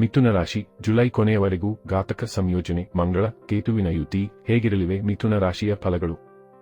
ಮಿಥುನ ರಾಶಿ, ಜುಲೈ ಕೊನೆಯವರೆಗೂ ಘಾತಕ ಸಂಯೋಜನೆ, ಮಂಗಳ, ಕೇತುವಿನ ಯುತಿ, ಹೇಗಿರಲಿವೆ ಮಿಥುನ ರಾಶಿಯ ಫಲಗಳು?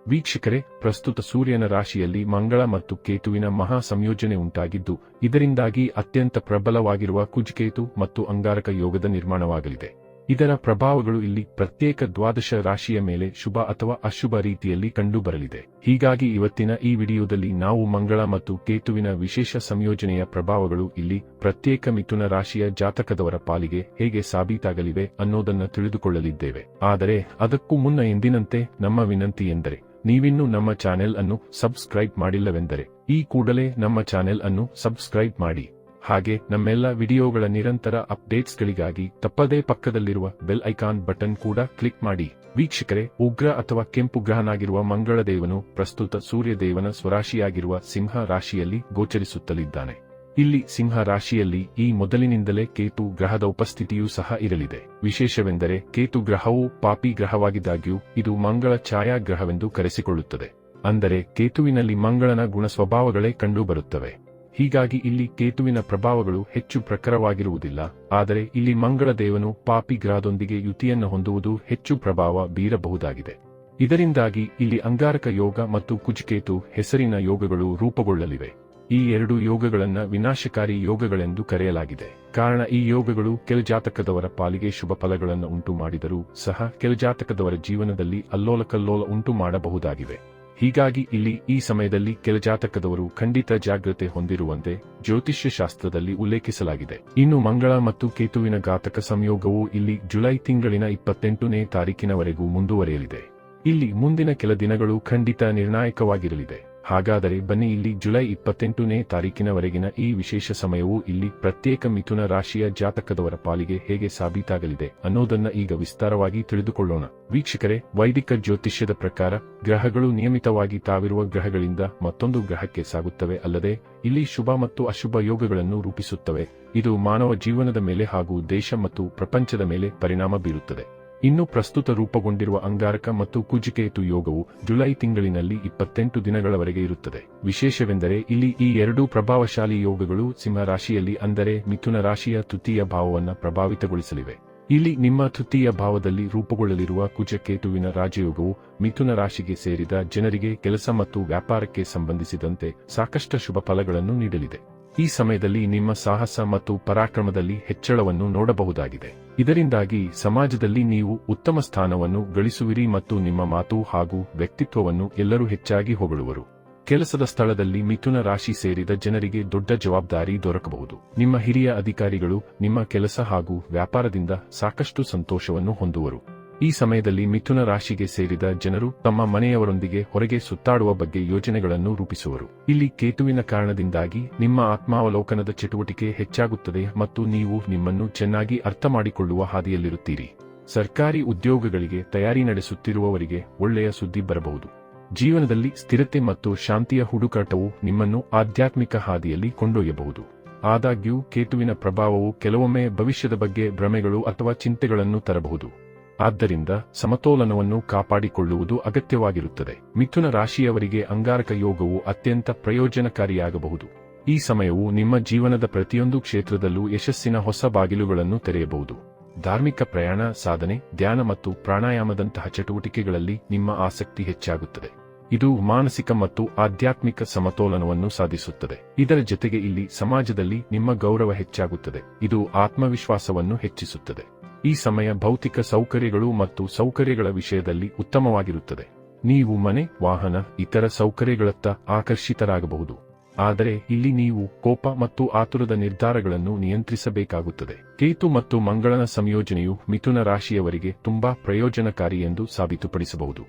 ವೀಕ್ಷಕರೇ, ಪ್ರಸ್ತುತ ಸೂರ್ಯನ ರಾಶಿಯಲ್ಲಿ ಮಂಗಳ ಮತ್ತು ಕೇತುವಿನ ಮಹಾ ಸಂಯೋಜನೆ ಉಂಟಾಗಿದ್ದು, ಇದರಿಂದಾಗಿ ಅತ್ಯಂತ ಪ್ರಬಲವಾಗಿರುವ ಕುಜ್ಕೇತು ಮತ್ತು ಅಂಗಾರಕ ಯೋಗದ ನಿರ್ಮಾಣವಾಗಲಿದೆ. ಇದರ ಪ್ರಭಾವಗಳು ಇಲ್ಲಿ ಪ್ರತ್ಯೇಕ ದ್ವಾದಶ ರಾಶಿಯ ಮೇಲೆ ಶುಭ ಅಥವಾ ಅಶುಭ ರೀತಿಯಲ್ಲಿ ಕಂಡುಬರಲಿದೆ. ಹೀಗಾಗಿ ಇವತ್ತಿನ ಈ ವಿಡಿಯೋದಲ್ಲಿ ನಾವು ಮಂಗಳ ಮತ್ತು ಕೇತುವಿನ ವಿಶೇಷ ಸಂಯೋಜನೆಯ ಪ್ರಭಾವಗಳು ಇಲ್ಲಿ ಪ್ರತ್ಯೇಕ ಮಿಥುನ ರಾಶಿಯ ಜಾತಕದವರ ಪಾಲಿಗೆ ಹೇಗೆ ಸಾಬೀತಾಗಲಿವೆ ಅನ್ನೋದನ್ನ ತಿಳಿದುಕೊಳ್ಳಲಿದ್ದೇವೆ. ಆದರೆ ಅದಕ್ಕೂ ಮುನ್ನ ಎಂದಿನಂತೆ ನಮ್ಮ ವಿನಂತಿ ಎಂದರೆ, ನೀವಿನ್ನೂ ನಮ್ಮ ಚಾನೆಲ್ ಅನ್ನು ಸಬ್ಸ್ಕ್ರೈಬ್ ಮಾಡಿಲ್ಲವೆಂದರೆ, ಈ ಕೂಡಲೇ ನಮ್ಮ ಚಾನೆಲ್ ಅನ್ನು ಸಬ್ಸ್ಕ್ರೈಬ್ ಮಾಡಿ. ಹಾಗೆ ನಮ್ಮೆಲ್ಲ ವಿಡಿಯೋಗಳ ನಿರಂತರ ಅಪ್ಡೇಟ್ಸ್ಗಳಿಗಾಗಿ ತಪ್ಪದೇ ಪಕ್ಕದಲ್ಲಿರುವ ಬೆಲ್ ಐಕಾನ್ ಬಟನ್ ಕೂಡ ಕ್ಲಿಕ್ ಮಾಡಿ. ವೀಕ್ಷಕರೇ, ಉಗ್ರ ಅಥವಾ ಕೆಂಪು ಗ್ರಹನಾಗಿರುವ ಮಂಗಳ ದೇವನು ಪ್ರಸ್ತುತ ಸೂರ್ಯದೇವನ ಸ್ವರಾಶಿಯಾಗಿರುವ ಸಿಂಹ ರಾಶಿಯಲ್ಲಿ ಗೋಚರಿಸುತ್ತಲಿದ್ದಾನೆ. ಇಲ್ಲಿ ಸಿಂಹ ರಾಶಿಯಲ್ಲಿ ಈ ಮೊದಲಿನಿಂದಲೇ ಕೇತು ಗ್ರಹದ ಉಪಸ್ಥಿತಿಯೂ ಸಹ ಇರಲಿದೆ. ವಿಶೇಷವೆಂದರೆ ಕೇತು ಗ್ರಹವು ಪಾಪಿ ಗ್ರಹವಾಗಿದ್ದಾಗ್ಯೂ ಇದು ಮಂಗಳ ಛಾಯಾಗ್ರಹವೆಂದು ಕರೆಸಿಕೊಳ್ಳುತ್ತದೆ. ಅಂದರೆ ಕೇತುವಿನಲ್ಲಿ ಮಂಗಳನ ಗುಣ ಸ್ವಭಾವಗಳೇ ಕಂಡುಬರುತ್ತವೆ. ಹೀಗಾಗಿ ಇಲ್ಲಿ ಕೇತುವಿನ ಪ್ರಭಾವಗಳು ಹೆಚ್ಚು ಪ್ರಖರವಾಗಿರುವುದಿಲ್ಲ, ಆದರೆ ಇಲ್ಲಿ ಮಂಗಳ ದೇವನು ಪಾಪಿ ಗ್ರಹದೊಂದಿಗೆ ಯುತಿಯನ್ನು ಹೊಂದುವುದು ಹೆಚ್ಚು ಪ್ರಭಾವ ಬೀರಬಹುದಾಗಿದೆ. ಇದರಿಂದಾಗಿ ಇಲ್ಲಿ ಅಂಗಾರಕ ಯೋಗ ಮತ್ತು ಕುಜ್ಕೇತು ಹೆಸರಿನ ಯೋಗಗಳು ರೂಪುಗೊಳ್ಳಲಿವೆ. ಈ ಎರಡು ಯೋಗಗಳನ್ನ ವಿನಾಶಕಾರಿ ಯೋಗಗಳೆಂದು ಕರೆಯಲಾಗಿದೆ. ಕಾರಣ ಈ ಯೋಗಗಳು ಕೆಲ ಜಾತಕದವರ ಪಾಲಿಗೆ ಶುಭ ಫಲಗಳನ್ನು ಉಂಟು ಮಾಡಿದರೂ ಸಹ ಕೆಲಜಾತಕದವರ ಜೀವನದಲ್ಲಿ ಅಲ್ಲೋಲಕಲ್ಲೋಲ ಉಂಟು ಮಾಡಬಹುದಾಗಿವೆ ಹೀಗಾಗಿ ಇಲ್ಲಿ ಈ ಸಮಯದಲ್ಲಿ ಕೆಲ ಜಾತಕದವರು ಖಂಡಿತ ಜಾಗ್ರತೆ ಹೊಂದಿರುವಂತೆ ಜ್ಯೋತಿಷ್ಯ ಶಾಸ್ತ್ರದಲ್ಲಿ ಉಲ್ಲೇಖಿಸಲಾಗಿದೆ. ಇನ್ನು ಮಂಗಳ ಮತ್ತು ಕೇತುವಿನ ಘಾತಕ ಸಂಯೋಗವು ಇಲ್ಲಿ ಜುಲೈ ತಿಂಗಳಿನ ಇಪ್ಪತ್ತೆಂಟನೇ ತಾರೀಕಿನವರೆಗೂ ಮುಂದುವರೆಯಲಿದೆ. ಇಲ್ಲಿ ಮುಂದಿನ ಕೆಲ ದಿನಗಳು ಖಂಡಿತ ನಿರ್ಣಾಯಕವಾಗಿರಲಿದೆ. ಹಾಗಾದರೆ ಬನ್ನಿ ಇಲ್ಲಿ ಜುಲೈ ಇಪ್ಪತ್ತೆಂಟನೇ ತಾರೀಕಿನವರೆಗಿನ ಈ ವಿಶೇಷ ಸಮಯವು ಇಲ್ಲಿ ಪ್ರತ್ಯೇಕ ಮಿಥುನ ರಾಶಿಯ ಜಾತಕದವರ ಪಾಲಿಗೆ ಹೇಗೆ ಸಾಬೀತಾಗಲಿದೆ ಅನ್ನೋದನ್ನ ಈಗ ವಿಸ್ತಾರವಾಗಿ ತಿಳಿದುಕೊಳ್ಳೋಣ. ವೀಕ್ಷಕರೇ, ವೈದಿಕ ಜ್ಯೋತಿಷ್ಯದ ಪ್ರಕಾರ ಗ್ರಹಗಳು ನಿಯಮಿತವಾಗಿ ತಾವಿರುವ ಗ್ರಹಗಳಿಂದ ಮತ್ತೊಂದು ಗ್ರಹಕ್ಕೆ ಸಾಗುತ್ತವೆ ಅಲ್ಲದೆ ಇಲ್ಲಿ ಶುಭ ಮತ್ತು ಅಶುಭ ಯೋಗಗಳನ್ನು ರೂಪಿಸುತ್ತವೆ. ಇದು ಮಾನವ ಜೀವನದ ಮೇಲೆ ಹಾಗೂ ದೇಶ ಮತ್ತು ಪ್ರಪಂಚದ ಮೇಲೆ ಪರಿಣಾಮ ಬೀರುತ್ತದೆ. ಇನ್ನು ಪ್ರಸ್ತುತ ರೂಪಗೊಂಡಿರುವ ಅಂಗಾರಕ ಮತ್ತು ಕುಜಿಕೇತು ಯೋಗವು ಜುಲೈ ತಿಂಗಳಿನಲ್ಲಿ ಇಪ್ಪತ್ತೆಂಟು ದಿನಗಳವರೆಗೆ ಇರುತ್ತದೆ. ವಿಶೇಷವೆಂದರೆ ಇಲ್ಲಿ ಈ ಎರಡೂ ಪ್ರಭಾವಶಾಲಿ ಯೋಗಗಳು ಸಿಂಹ ರಾಶಿಯಲ್ಲಿ ಅಂದರೆ ಮಿಥುನ ರಾಶಿಯ ತೃತೀಯ ಭಾವವನ್ನು ಪ್ರಭಾವಿತಗೊಳಿಸಲಿವೆ. ಇಲ್ಲಿ ನಿಮ್ಮ ತೃತೀಯ ಭಾವದಲ್ಲಿ ರೂಪುಗೊಳ್ಳಲಿರುವ ಕುಜಕೇತುವಿನ ರಾಜಯೋಗವು ಮಿಥುನ ರಾಶಿಗೆ ಸೇರಿದ ಜನರಿಗೆ ಕೆಲಸ ಮತ್ತು ವ್ಯಾಪಾರಕ್ಕೆ ಸಂಬಂಧಿಸಿದಂತೆ ಸಾಕಷ್ಟು ಶುಭ ಫಲಗಳನ್ನು ನೀಡಲಿದೆ. ಈ ಸಮಯದಲ್ಲಿ ನಿಮ್ಮ ಸಾಹಸ ಮತ್ತು ಪರಾಕ್ರಮದಲ್ಲಿ ಹೆಚ್ಚಳವನ್ನು ನೋಡಬಹುದಾಗಿದೆ. ಇದರಿಂದಾಗಿ ಸಮಾಜದಲ್ಲಿ ನೀವು ಉತ್ತಮ ಸ್ಥಾನವನ್ನು ಗಳಿಸುವಿರಿ ಮತ್ತು ನಿಮ್ಮ ಮಾತು ಹಾಗೂ ವ್ಯಕ್ತಿತ್ವವನ್ನು ಎಲ್ಲರೂ ಹೆಚ್ಚಾಗಿ ಹೊಗಳುವರು. ಕೆಲಸದ ಸ್ಥಳದಲ್ಲಿ ಮಿಥುನ ರಾಶಿ ಸೇರಿದ ಜನರಿಗೆ ದೊಡ್ಡ ಜವಾಬ್ದಾರಿ ದೊರಕಬಹುದು. ನಿಮ್ಮ ಹಿರಿಯ ಅಧಿಕಾರಿಗಳು ನಿಮ್ಮ ಕೆಲಸ ಹಾಗೂ ವ್ಯಾಪಾರದಿಂದ ಸಾಕಷ್ಟು ಸಂತೋಷವನ್ನು ಹೊಂದುವರು. ಈ ಸಮಯದಲ್ಲಿ ಮಿಥುನ ರಾಶಿಗೆ ಸೇರಿದ ಜನರು ತಮ್ಮ ಮನೆಯವರೊಂದಿಗೆ ಹೊರಗೆ ಸುತ್ತಾಡುವ ಬಗ್ಗೆ ಯೋಜನೆಗಳನ್ನು ರೂಪಿಸುವರು. ಇಲ್ಲಿ ಕೇತುವಿನ ಕಾರಣದಿಂದಾಗಿ ನಿಮ್ಮ ಆತ್ಮಾವಲೋಕನದ ಚಟುವಟಿಕೆ ಹೆಚ್ಚಾಗುತ್ತದೆ ಮತ್ತು ನೀವು ನಿಮ್ಮನ್ನು ಚೆನ್ನಾಗಿ ಅರ್ಥ ಮಾಡಿಕೊಳ್ಳುವ ಹಾದಿಯಲ್ಲಿರುತ್ತೀರಿ. ಸರ್ಕಾರಿ ಉದ್ಯೋಗಗಳಿಗೆ ತಯಾರಿ ನಡೆಸುತ್ತಿರುವವರಿಗೆ ಒಳ್ಳೆಯ ಸುದ್ದಿ ಬರಬಹುದು. ಜೀವನದಲ್ಲಿ ಸ್ಥಿರತೆ ಮತ್ತು ಶಾಂತಿಯ ಹುಡುಕಾಟವು ನಿಮ್ಮನ್ನು ಆಧ್ಯಾತ್ಮಿಕ ಹಾದಿಯಲ್ಲಿ ಕೊಂಡೊಯ್ಯಬಹುದು. ಆದಾಗ್ಯೂ, ಕೇತುವಿನ ಪ್ರಭಾವವು ಕೆಲವೊಮ್ಮೆ ಭವಿಷ್ಯದ ಬಗ್ಗೆ ಭ್ರಮೆಗಳು ಅಥವಾ ಚಿಂತೆಗಳನ್ನು ತರಬಹುದು. ಆದ್ದರಿಂದ ಸಮತೋಲನವನ್ನು ಕಾಪಾಡಿಕೊಳ್ಳುವುದು ಅಗತ್ಯವಾಗಿರುತ್ತದೆ. ಮಿಥುನ ರಾಶಿಯವರಿಗೆ ಅಂಗಾರಕ ಯೋಗವು ಅತ್ಯಂತ ಪ್ರಯೋಜನಕಾರಿಯಾಗಬಹುದು. ಈ ಸಮಯವು ನಿಮ್ಮ ಜೀವನದ ಪ್ರತಿಯೊಂದು ಕ್ಷೇತ್ರದಲ್ಲೂ ಯಶಸ್ಸಿನ ಹೊಸ ಬಾಗಿಲುಗಳನ್ನು ತೆರೆಯಬಹುದು. ಧಾರ್ಮಿಕ ಪ್ರಯಾಣ, ಸಾಧನೆ, ಧ್ಯಾನ ಮತ್ತು ಪ್ರಾಣಾಯಾಮದಂತಹ ಚಟುವಟಿಕೆಗಳಲ್ಲಿ ನಿಮ್ಮ ಆಸಕ್ತಿ ಹೆಚ್ಚಾಗುತ್ತದೆ. ಇದು ಮಾನಸಿಕ ಮತ್ತು ಆಧ್ಯಾತ್ಮಿಕ ಸಮತೋಲನವನ್ನು ಸಾಧಿಸುತ್ತದೆ. ಇದರ ಜೊತೆಗೆ ಇಲ್ಲಿ ಸಮಾಜದಲ್ಲಿ ನಿಮ್ಮ ಗೌರವ ಹೆಚ್ಚಾಗುತ್ತದೆ. ಇದು ಆತ್ಮವಿಶ್ವಾಸವನ್ನು ಹೆಚ್ಚಿಸುತ್ತದೆ. ಈ ಸಮಯ ಭೌತಿಕ ಸೌಕರ್ಯಗಳು ಮತ್ತು ಸೌಕರ್ಯಗಳ ವಿಷಯದಲ್ಲಿ ಉತ್ತಮವಾಗಿರುತ್ತದೆ. ನೀವು ಮನೆ, ವಾಹನ, ಇತರ ಸೌಕರ್ಯಗಳತ್ತ ಆಕರ್ಷಿತರಾಗಬಹುದು. ಆದರೆ ಇಲ್ಲಿ ನೀವು ಕೋಪ ಮತ್ತು ಆತುರದ ನಿರ್ಧಾರಗಳನ್ನು ನಿಯಂತ್ರಿಸಬೇಕಾಗುತ್ತದೆ. ಕೇತು ಮತ್ತು ಮಂಗಳನ ಸಂಯೋಜನೆಯು ಮಿಥುನ ರಾಶಿಯವರಿಗೆ ತುಂಬಾ ಪ್ರಯೋಜನಕಾರಿ ಎಂದು ಸಾಬೀತುಪಡಿಸಬಹುದು.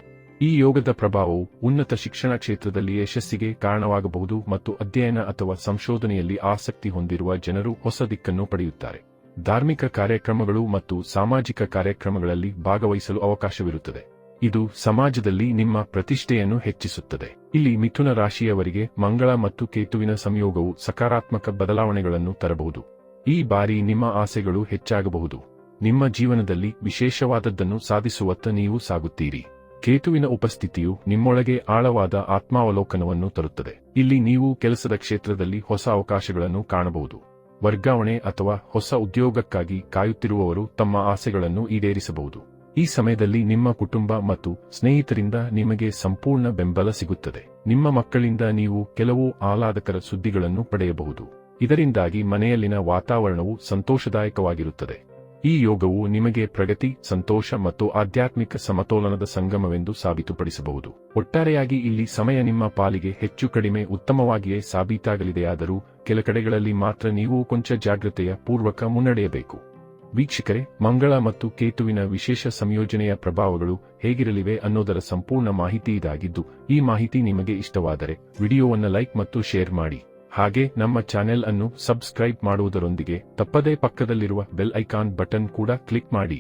ಈ ಯೋಗದ ಪ್ರಭಾವವು ಉನ್ನತ ಶಿಕ್ಷಣ ಕ್ಷೇತ್ರದಲ್ಲಿ ಯಶಸ್ಸಿಗೆ ಕಾರಣವಾಗಬಹುದು ಮತ್ತು ಅಧ್ಯಯನ ಅಥವಾ ಸಂಶೋಧನೆಯಲ್ಲಿ ಆಸಕ್ತಿ ಹೊಂದಿರುವ ಜನರು ಹೊಸ ದಿಕ್ಕನ್ನು ಪಡೆಯುತ್ತಾರೆ. ಧಾರ್ಮಿಕ ಕಾರ್ಯಕ್ರಮಗಳು ಮತ್ತು ಸಾಮಾಜಿಕ ಕಾರ್ಯಕ್ರಮಗಳಲ್ಲಿ ಭಾಗವಹಿಸಲು ಅವಕಾಶವಿರುತ್ತದೆ. ಇದು ಸಮಾಜದಲ್ಲಿ ನಿಮ್ಮ ಪ್ರತಿಷ್ಠೆಯನ್ನು ಹೆಚ್ಚಿಸುತ್ತದೆ. ಇಲ್ಲಿ ಮಿಥುನ ರಾಶಿಯವರಿಗೆ ಮಂಗಳ ಮತ್ತು ಕೇತುವಿನ ಸಂಯೋಗವು ಸಕಾರಾತ್ಮಕ ಬದಲಾವಣೆಗಳನ್ನು ತರಬಹುದು. ಈ ಬಾರಿ ನಿಮ್ಮ ಆಸೆಗಳು ಹೆಚ್ಚಾಗಬಹುದು. ನಿಮ್ಮ ಜೀವನದಲ್ಲಿ ವಿಶೇಷವಾದದ್ದನ್ನು ಸಾಧಿಸುವತ್ತ ನೀವು ಸಾಗುತ್ತೀರಿ. ಕೇತುವಿನ ಉಪಸ್ಥಿತಿಯು ನಿಮ್ಮೊಳಗೆ ಆಳವಾದ ಆತ್ಮಾವಲೋಕನವನ್ನು ತರುತ್ತದೆ. ಇಲ್ಲಿ ನೀವು ಕೆಲಸದ ಕ್ಷೇತ್ರದಲ್ಲಿ ಹೊಸ ಅವಕಾಶಗಳನ್ನು ಕಾಣಬಹುದು. ವರ್ಗಾವಣೆ ಅಥವಾ ಹೊಸ ಉದ್ಯೋಗಕ್ಕಾಗಿ ಕಾಯುತ್ತಿರುವವರು ತಮ್ಮ ಆಸೆಗಳನ್ನು ಈಡೇರಿಸಬಹುದು. ಈ ಸಮಯದಲ್ಲಿ ನಿಮ್ಮ ಕುಟುಂಬ ಮತ್ತು ಸ್ನೇಹಿತರಿಂದ ನಿಮಗೆ ಸಂಪೂರ್ಣ ಬೆಂಬಲ ಸಿಗುತ್ತದೆ. ನಿಮ್ಮ ಮಕ್ಕಳಿಂದ ನೀವು ಕೆಲವು ಆಹ್ಲಾದಕರ ಸುದ್ದಿಗಳನ್ನು ಪಡೆಯಬಹುದು. ಇದರಿಂದಾಗಿ ಮನೆಯಲ್ಲಿನ ವಾತಾವರಣವು ಸಂತೋಷದಾಯಕವಾಗಿರುತ್ತದೆ. ಈ ಯೋಗವು ನಿಮಗೆ ಪ್ರಗತಿ, ಸಂತೋಷ ಮತ್ತು ಆಧ್ಯಾತ್ಮಿಕ ಸಮತೋಲನದ ಸಂಗಮವೆಂದು ಸಾಬೀತುಪಡಿಸಬಹುದು. ಒಟ್ಟಾರೆಯಾಗಿ ಇಲ್ಲಿ ಸಮಯ ನಿಮ್ಮ ಪಾಲಿಗೆ ಹೆಚ್ಚು ಕಡಿಮೆ ಉತ್ತಮವಾಗಿಯೇ ಸಾಬೀತಾಗಲಿದೆಯಾದರೂ ಕೆಲ ಕಡೆಗಳಲ್ಲಿ ಮಾತ್ರ ನೀವು ಕೊಂಚ ಜಾಗೃತೆಯ ಪೂರ್ವಕ ಮುನ್ನಡೆಯಬೇಕು. ವೀಕ್ಷಕರೇ, ಮಂಗಳ ಮತ್ತು ಕೇತುವಿನ ವಿಶೇಷ ಸಂಯೋಜನೆಯ ಪ್ರಭಾವಗಳು ಹೇಗಿರಲಿವೆ ಅನ್ನೋದರ ಸಂಪೂರ್ಣ ಮಾಹಿತಿ ಇದಾಗಿದ್ದು, ಈ ಮಾಹಿತಿ ನಿಮಗೆ ಇಷ್ಟವಾದರೆ ವಿಡಿಯೋವನ್ನು ಲೈಕ್ ಮತ್ತು ಶೇರ್ ಮಾಡಿ. ಹಾಗೆ ನಮ್ಮ ಚಾನೆಲ್ ಅನ್ನು ಸಬ್ಸ್ಕ್ರೈಬ್ ಮಾಡುವುದರೊಂದಿಗೆ ತಪ್ಪದೇ ಪಕ್ಕದಲ್ಲಿರುವ ಬೆಲ್ ಐಕಾನ್ ಬಟನ್ ಕೂಡ ಕ್ಲಿಕ್ ಮಾಡಿ.